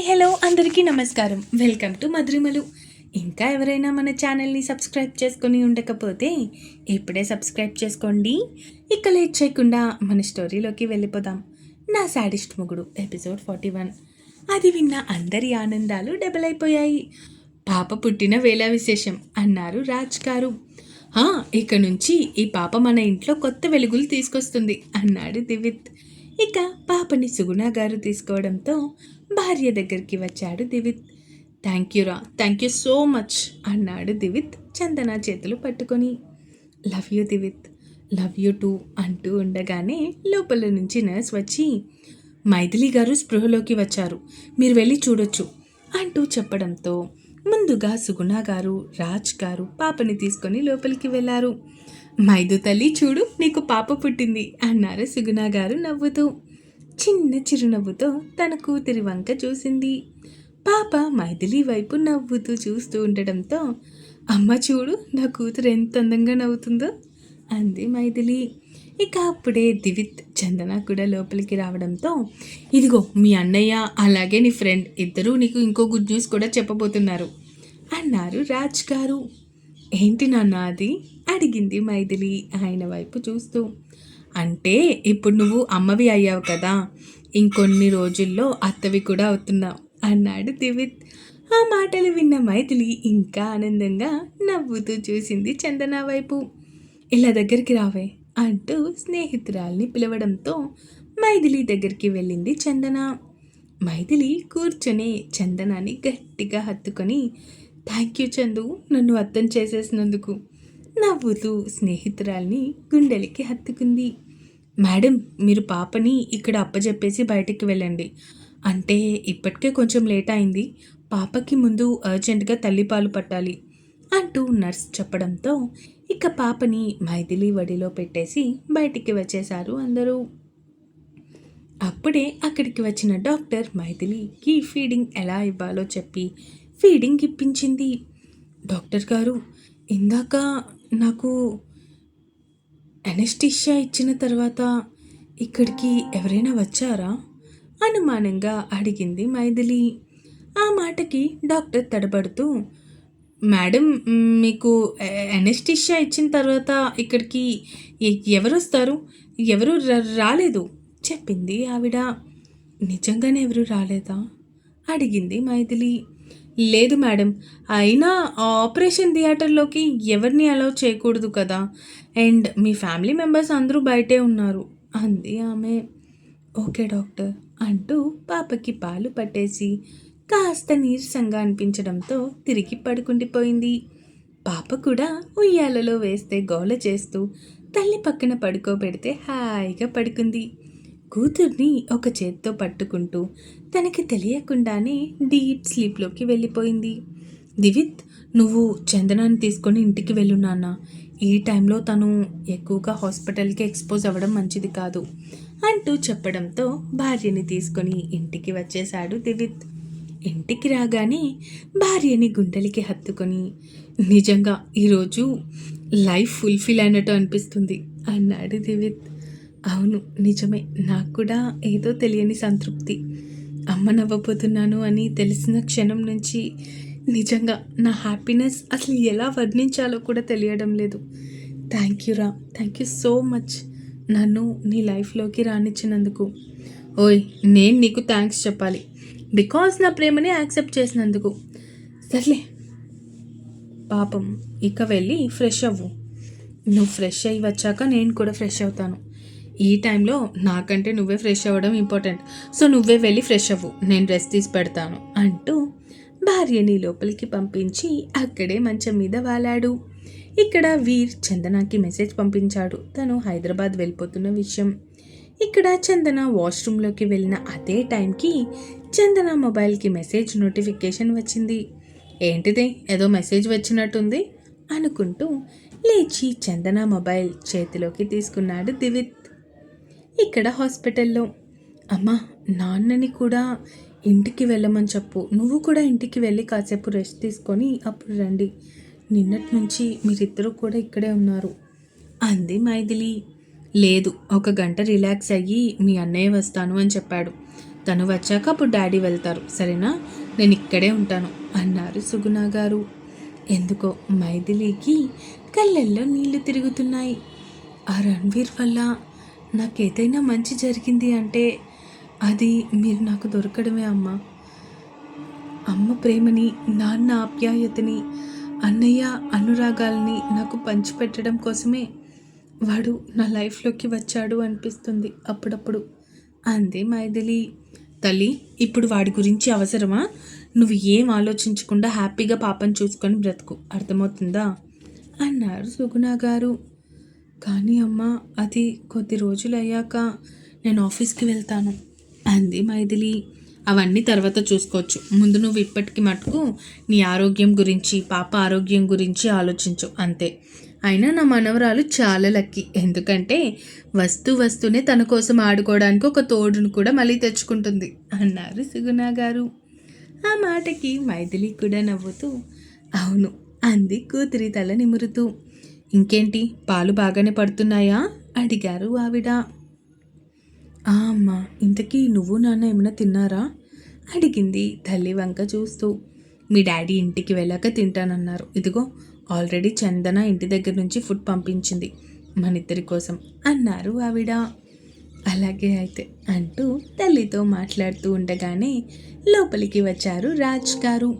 Hi hello అందరికీ నమస్కారం. Welcome to Madhurimalu. ఇంకా ఎవరైనా మన ఛానల్ని సబ్స్క్రైబ్ చేసుకొని ఉండకపోతే ఇప్పుడే సబ్స్క్రైబ్ చేసుకోండి. ఇక లేట్ చేయకుండా మన స్టోరీలోకి వెళ్ళిపోదాం. నా సాడిస్ట్ మొగుడు ఎపిసోడ్ ఫార్టీ వన్. అది విన్న అందరి ఆనందాలు డబల్ అయిపోయాయి. పాప పుట్టిన వేళ విశేషం అన్నారు రాజ్ గారు. ఇక నుంచి ఈ పాప మన ఇంట్లో కొత్త వెలుగులు తీసుకొస్తుంది అన్నాడు దివిత్. ఇక పాపని సుగుణ గారు తీసుకోవడంతో భార్య దగ్గరికి వచ్చాడు దివిత్. థ్యాంక్ యూ రా థ్యాంక్ యూ సో మచ్ అన్నాడు దివిత్ చందన చేతులు పట్టుకొని. Love you Divith love you too అంటూ ఉండగానే లోపల నుంచి నర్స్ వచ్చి మైథిలి గారు స్పృహలోకి వచ్చారు మీరు వెళ్ళి చూడొచ్చు అంటూ చెప్పడంతో ముందుగా సుగుణ గారు రాజ్ గారు పాపని తీసుకొని లోపలికి వెళ్ళారు. మైదు తల్లి చూడు నీకు పాప పుట్టింది అన్నారు సుగుణ గారు నవ్వుతూ. చిన్న చిరునవ్వుతో తన కూతురి వంక చూసింది. పాప మైథిలి వైపు నవ్వుతూ చూస్తూ ఉండడంతో అమ్మ చూడు నా కూతురు ఎంత అందంగా నవ్వుతుందో అంది మైథిలి. ఇక అప్పుడే దివిత్ చందన కూడా లోపలికి రావడంతో ఇదిగో మీ అన్నయ్య అలాగే నీ ఫ్రెండ్ ఇద్దరూ నీకు ఇంకో గుడ్ న్యూస్ కూడా చెప్పబోతున్నారు అన్నారు రాజ్ గారు. ఏంటి నాన్న అది? అడిగింది మైథిలి ఆయన వైపు చూస్తూ. అంటే ఇప్పుడు నువ్వు అమ్మవి అయ్యావు కదా ఇంకొన్ని రోజుల్లో అత్తవి కూడా అవుతున్నావు అన్నాడు దివిత్. ఆ మాటలు విన్న మైథిలి ఇంకా ఆనందంగా నవ్వుతూ చూసింది చందన వైపు. ఇలా దగ్గరికి రావే అంటూ స్నేహితురాల్ని పిలవడంతో మైథిలి దగ్గరికి వెళ్ళింది చందన. మైథిలి కూర్చొని చందనాన్ని గట్టిగా హత్తుకొని థ్యాంక్ యూ చందు నన్ను అర్థం చేసేసినందుకు. నవ్వుతూ స్నేహితురాల్ని గుండెలకి హత్తుకుంది. మేడం మీరు పాపని ఇక్కడ అప్పజెప్పేసి బయటికి వెళ్ళండి. అంటే ఇప్పటికే కొంచెం లేట్ అయింది. పాపకి ముందు అర్జెంటుగా తల్లిపాలు పట్టాలి అంటూ నర్స్ చెప్పడంతో ఇక పాపని మైథిలి వడిలో పెట్టేసి బయటికి వచ్చేశారు అందరూ. అప్పుడే అక్కడికి వచ్చిన డాక్టర్ మైథిలికి ఫీడింగ్ ఎలా ఇవ్వాలో చెప్పి ఫీడింగ్ ఇప్పించింది. డాక్టర్ గారు ఇందాక నాకు ఎనెస్టిషియా ఇచ్చిన తర్వాత ఇక్కడికి ఎవరైనా వచ్చారా? అనుమానంగా అడిగింది మైథిలి. ఆ మాటకి డాక్టర్ తడబడుతూ మేడం మీకు ఎనెస్టిషియా ఇచ్చిన తర్వాత ఇక్కడికి ఎ- ఎవరు వస్తారు ఎవరు ర- రాలేదు చెప్పింది ఆవిడ. నిజంగానే ఎవరు రాలేదా? అడిగింది మైథిలి. లేదు మేడం. అయినా ఆపరేషన్ థియేటర్లోకి ఎవరిని అలౌ చేయకూడదు కదా. అండ్ మీ ఫ్యామిలీ మెంబర్స్ అందరూ బయటే ఉన్నారు. అంది ఆమె. ఓకే డాక్టర్ అంటూ పాపకి పాలు పట్టేసి కాస్త నీరసంగా అనిపించడంతో తిరిగి పడుకుండిపోయింది. పాప కూడా ఉయ్యాలలో వేస్తే గోల చేస్తూ తల్లి పక్కన పడుకోబెడితే హాయిగా పడుకుంది. కూతుర్ని ఒక చేత్తో పట్టుకుంటూ తనకి తెలియకుండానే డీప్ స్లీప్లోకి వెళ్ళిపోయింది. దివిత్ నువ్వు చందనాన్ని తీసుకొని ఇంటికి వెళ్ళు నాన్న. ఈ టైంలో తను ఎక్కువగా హాస్పిటల్కి ఎక్స్పోజ్ అవ్వడం మంచిది కాదు అంటూ చెప్పడంతో భార్యని తీసుకొని ఇంటికి వచ్చేశాడు దివిత్. ఇంటికి రాగానే భార్యని గుండెలకి హత్తుకొని నిజంగా ఈరోజు లైఫ్ ఫుల్ఫిల్ అయినట్టు అనిపిస్తుంది అన్నాడు దివిత్. అవును నిజమే. నాకు కూడా ఏదో తెలియని సంతృప్తి. అమ్మ నవ్వబోతున్నాను అని తెలిసిన క్షణం నుంచి నిజంగా నా హ్యాపీనెస్ అసలు ఎలా వర్ణించాలో కూడా తెలియడం లేదు. థ్యాంక్ యూ రా. థ్యాంక్ యూ సో మచ్ నన్ను నీ లైఫ్లోకి రానిచ్చినందుకు. ఓయ్ నేను నీకు థ్యాంక్స్ చెప్పాలి. బికాస్ నా ప్రేమని యాక్సెప్ట్ చేసినందుకు. సర్లే. పాపం ఇక వెళ్ళి ఫ్రెష్ అవ్వు. నువ్వు ఫ్రెష్ అయ్యి వచ్చాక నేను కూడా ఫ్రెష్ అవుతాను. ఈ టైంలో నాకంటే నువ్వే ఫ్రెష్ అవ్వడం ఇంపార్టెంట్. సో నువ్వే వెళ్ళి ఫ్రెష్ అవ్వు. నేను రెస్ట్ తీసి పెడతాను అంటూ భార్యని లోపలికి పంపించి అక్కడే మంచం మీద వాలాడు. ఇక్కడ వీర్ చందనాకి మెసేజ్ పంపించాడు. తను హైదరాబాద్ వెళ్ళిపోతున్న విషయం. ఇక్కడ చందన వాష్రూమ్లోకి వెళ్ళిన అదే టైంకి చందన మొబైల్కి మెసేజ్ నోటిఫికేషన్ వచ్చింది. ఏంటిది? ఏదో మెసేజ్ వచ్చినట్టుంది? అనుకుంటూ లేచి చందన మొబైల్ చేతిలోకి తీసుకున్నాడు దివిత్. ఇక్కడ హాస్పిటల్లో. అమ్మా నాన్నని కూడా ఇంటికి వెళ్ళమని చెప్పు. నువ్వు కూడా ఇంటికి వెళ్ళి కాసేపు రెస్ట్ తీసుకొని అప్పుడు రండి. నిన్నటి నుంచి మీరిద్దరూ కూడా ఇక్కడే ఉన్నారు. అంది మైథిలి. లేదు ఒక గంట రిలాక్స్ అయ్యి మీ అన్నయ్య వస్తాను అని చెప్పాడు. తను వచ్చాక అప్పుడు డాడీ వెళ్తారు. సరేనా? నేను ఇక్కడే ఉంటాను అన్నారు సుగుణ గారు. ఎందుకో మైథిలికి కళ్ళల్లో నీళ్ళు తిరుగుతున్నాయి. ఆ రణ్వీర్ వల్ల నాకేదైనా మంచి జరిగింది అంటే అది మీరు నాకు దొరకడమే అమ్మ. అమ్మ ప్రేమని నాన్న ఆప్యాయతని అన్నయ్య అనురాగాల్ని నాకు పంచిపెట్టడం కోసమే వాడు నా లైఫ్లోకి వచ్చాడు అనిపిస్తుంది అప్పుడప్పుడు. అందే మైథిలి. తల్లి ఇప్పుడు వాడి గురించి అవసరమా? నువ్వు ఏం ఆలోచించకుండా హ్యాపీగా పాపను చూసుకొని బ్రతుకు. అర్థమవుతుందా? అన్నారు సుగుణ గారు. కానీ అమ్మ అది కొద్ది రోజులు అయ్యాక నేను ఆఫీస్కి వెళ్తాను. అంది మైథిలి. అవన్నీ తర్వాత చూసుకోవచ్చు. ముందు నువ్వు ఇప్పటికి మటుకు నీ ఆరోగ్యం గురించి పాప ఆరోగ్యం గురించి ఆలోచించు అంతే. అయినా నా మనవరాలు చాలా లక్కీ. ఎందుకంటే వస్తూ వస్తూనే తన కోసం ఆడుకోవడానికి ఒక తోడును కూడా మళ్ళీ తెచ్చుకుంటుంది అన్నారు సుగుణ గారు. ఆ మాటకి మైథిలి కూడా నవ్వుతూ అవును అంది కూతురి తల నిమురుతూ. ఇంకేంటి? పాలు బాగానే పడుతున్నాయా? అడిగారు ఆవిడ. ఆ అమ్మ ఇంతకీ నువ్వు నాన్న ఏమైనా తిన్నారా? అడిగింది తల్లి వంక చూస్తూ. మీ డాడీ ఇంటికి వెళ్ళాక తింటానన్నారు. ఇదిగో ఆల్రెడీ చందన ఇంటి దగ్గర నుంచి ఫుడ్ పంపించింది మన ఇద్దరి కోసం అన్నారు ఆవిడ. అలాగే అయితే అంటూ తల్లితో మాట్లాడుతూ ఉండగానే లోపలికి వచ్చారు రాజ్ గారు.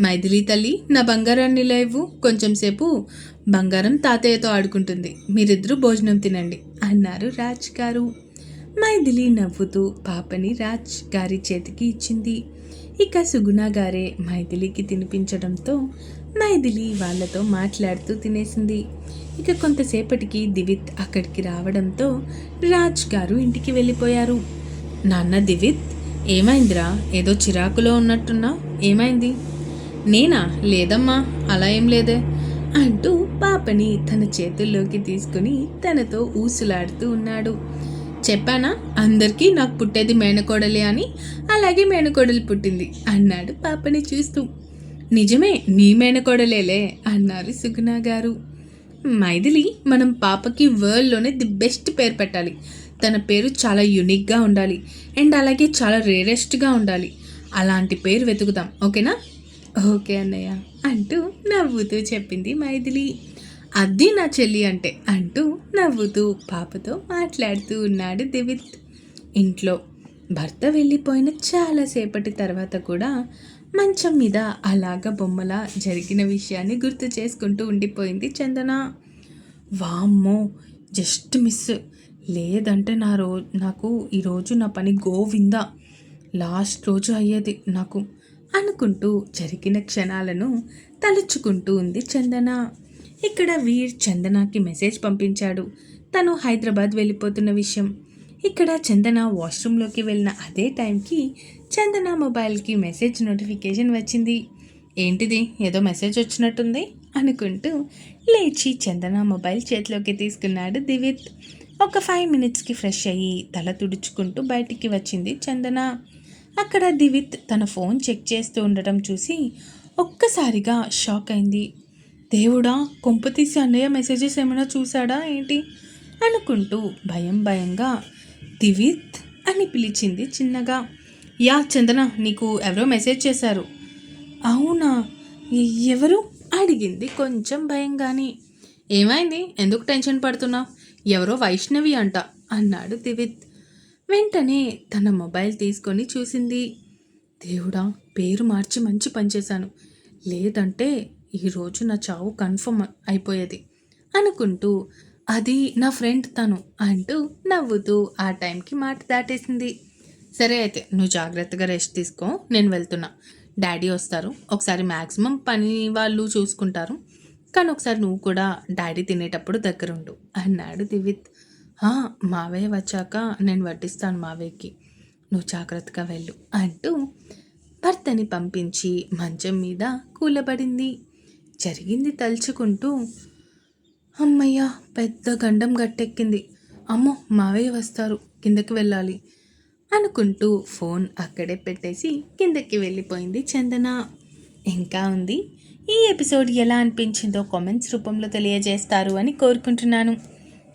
మైథిలి తల్లి నా బంగారాన్ని లేవు కొంచెంసేపు బంగారం తాతయ్యతో ఆడుకుంటుంది. మీరిద్దరూ భోజనం తినండి అన్నారు రాజ్ గారు. మైథిలి నవ్వుతూ పాపని రాజ్ గారి చేతికి ఇచ్చింది. ఇక సుగుణ గారే మైథిలికి తినిపించడంతో మైథిలి వాళ్ళతో మాట్లాడుతూ తినేసింది. ఇక కొంతసేపటికి దివిత్ అక్కడికి రావడంతో రాజ్ గారు ఇంటికి వెళ్ళిపోయారు. నాన్న దివిత్ ఏమైందిరా? ఏదో చిరాకులో ఉన్నట్టున్నా? ఏమైంది? నేనా? లేదమ్మా అలా ఏం లేదే. అంటూ పాపని తన చేతుల్లోకి తీసుకుని తనతో ఊసులాడుతూ ఉన్నాడు. చెప్పానా? అందరికీ నాకు పుట్టేది మేనకోడలే అని? అలాగే మేనకోడలు పుట్టింది అన్నాడు పాపని చూస్తూ. నిజమే నీ మేనకోడలేలే అన్నారు సుగుణా గారు. మైథిలి మనం పాపకి వరల్డ్లోనే ది బెస్ట్ పేరు పెట్టాలి. తన పేరు చాలా యునిక్గా ఉండాలి అండ్ అలాగే చాలా రేరెస్ట్గా ఉండాలి. అలాంటి పేరు వెతుకుదాం ఓకేనా? ఓకే అన్నయ్య అంటూ నవ్వుతూ చెప్పింది మైథిలి. అది నా చెల్లి అంటే అంటూ నవ్వుతూ పాపతో మాట్లాడుతూ ఉన్నాడు దివిత్. ఇంట్లో భర్త వెళ్ళిపోయిన చాలాసేపటి తర్వాత కూడా మంచం మీద అలాగ బొమ్మలా జరిగిన విషయాన్ని గుర్తు చేసుకుంటూ ఉండిపోయింది చందన. వామ్మో జస్ట్ మిస్. లేదంటే నా రో నాకు ఈరోజు నా పని గోవిందా. లాస్ట్ రోజు అయ్యేది నాకు అనుకుంటూ జరిగిన క్షణాలను తలుచుకుంటూ ఉంది చందన. ఇక్కడ వీర్ చందనకి మెసేజ్ పంపించాడు. తను హైదరాబాద్ వెళ్ళిపోతున్న విషయం. ఇక్కడ చందన వాష్రూమ్లోకి వెళ్ళిన అదే టైంకి చందన మొబైల్కి మెసేజ్ నోటిఫికేషన్ వచ్చింది. ఏంటిది? ఏదో మెసేజ్ వచ్చినట్టుంది? అనుకుంటూ లేచి చందన మొబైల్ చేతిలోకి తీసుకున్నాడు దివిత్. ఒక ఫైవ్ మినిట్స్కి ఫ్రెష్ అయ్యి తల తుడుచుకుంటూ బయటికి వచ్చింది చందన. అక్కడ దివిత్ తన ఫోన్ చెక్ చేస్తూ ఉండటం చూసి ఒక్కసారిగా షాక్ అయింది. దేవుడా కొంపతీసి అన్నయ్య మెసేజెస్ ఏమైనా చూశాడా ఏంటి? అనుకుంటూ భయం భయంగా దివిత్ అని పిలిచింది చిన్నగా. యా చందన నీకు ఎవరో మెసేజ్ చేశారు. అవునా? ఎవరు? అడిగింది కొంచెం భయంగానే. ఏమైంది? ఎందుకు టెన్షన్ పడుతున్నావు? ఎవరో వైష్ణవి అంట అన్నాడు దివిత్. వెంటనే తన మొబైల్ తీసుకొని చూసింది. దేవుడా పేరు మార్చి మంచి పనిచేశాను లేదంటే ఈరోజు నా చావు కన్ఫర్మ్ అయిపోయేది అనుకుంటూ అది నా ఫ్రెండ్ తను అంటూ నవ్వుతూ ఆ టైంకి మాట దాటేసింది. సరే అయితే నువ్వు జాగ్రత్తగా రెస్ట్ తీసుకో నేను వెళ్తున్నా. డాడీ వస్తారు. ఒకసారి మ్యాక్సిమం పని వాళ్ళు చూసుకుంటారు. కానీ ఒకసారి నువ్వు కూడా డాడీ తినేటప్పుడు దగ్గరుండు అన్నాడు దివిత్. మావయ్య వచ్చాక నేను వడ్డిస్తాను మావయ్యకి నువ్వు జాగ్రత్తగా వెళ్ళు అంటూ భర్తని పంపించి మంచం మీద కూలబడింది. జరిగింది తలుచుకుంటూ అమ్మయ్య పెద్ద గండం గట్టెక్కింది. అమ్మో మావయ్య వస్తారు కిందకి వెళ్ళాలి అనుకుంటూ ఫోన్ అక్కడే పెట్టేసి కిందకి వెళ్ళిపోయింది చందన. ఇంకా ఉంది ఈ ఎపిసోడ్ ఎలా అనిపించిందో కామెంట్స్ రూపంలో తెలియజేస్తారు అని కోరుకుంటున్నాను.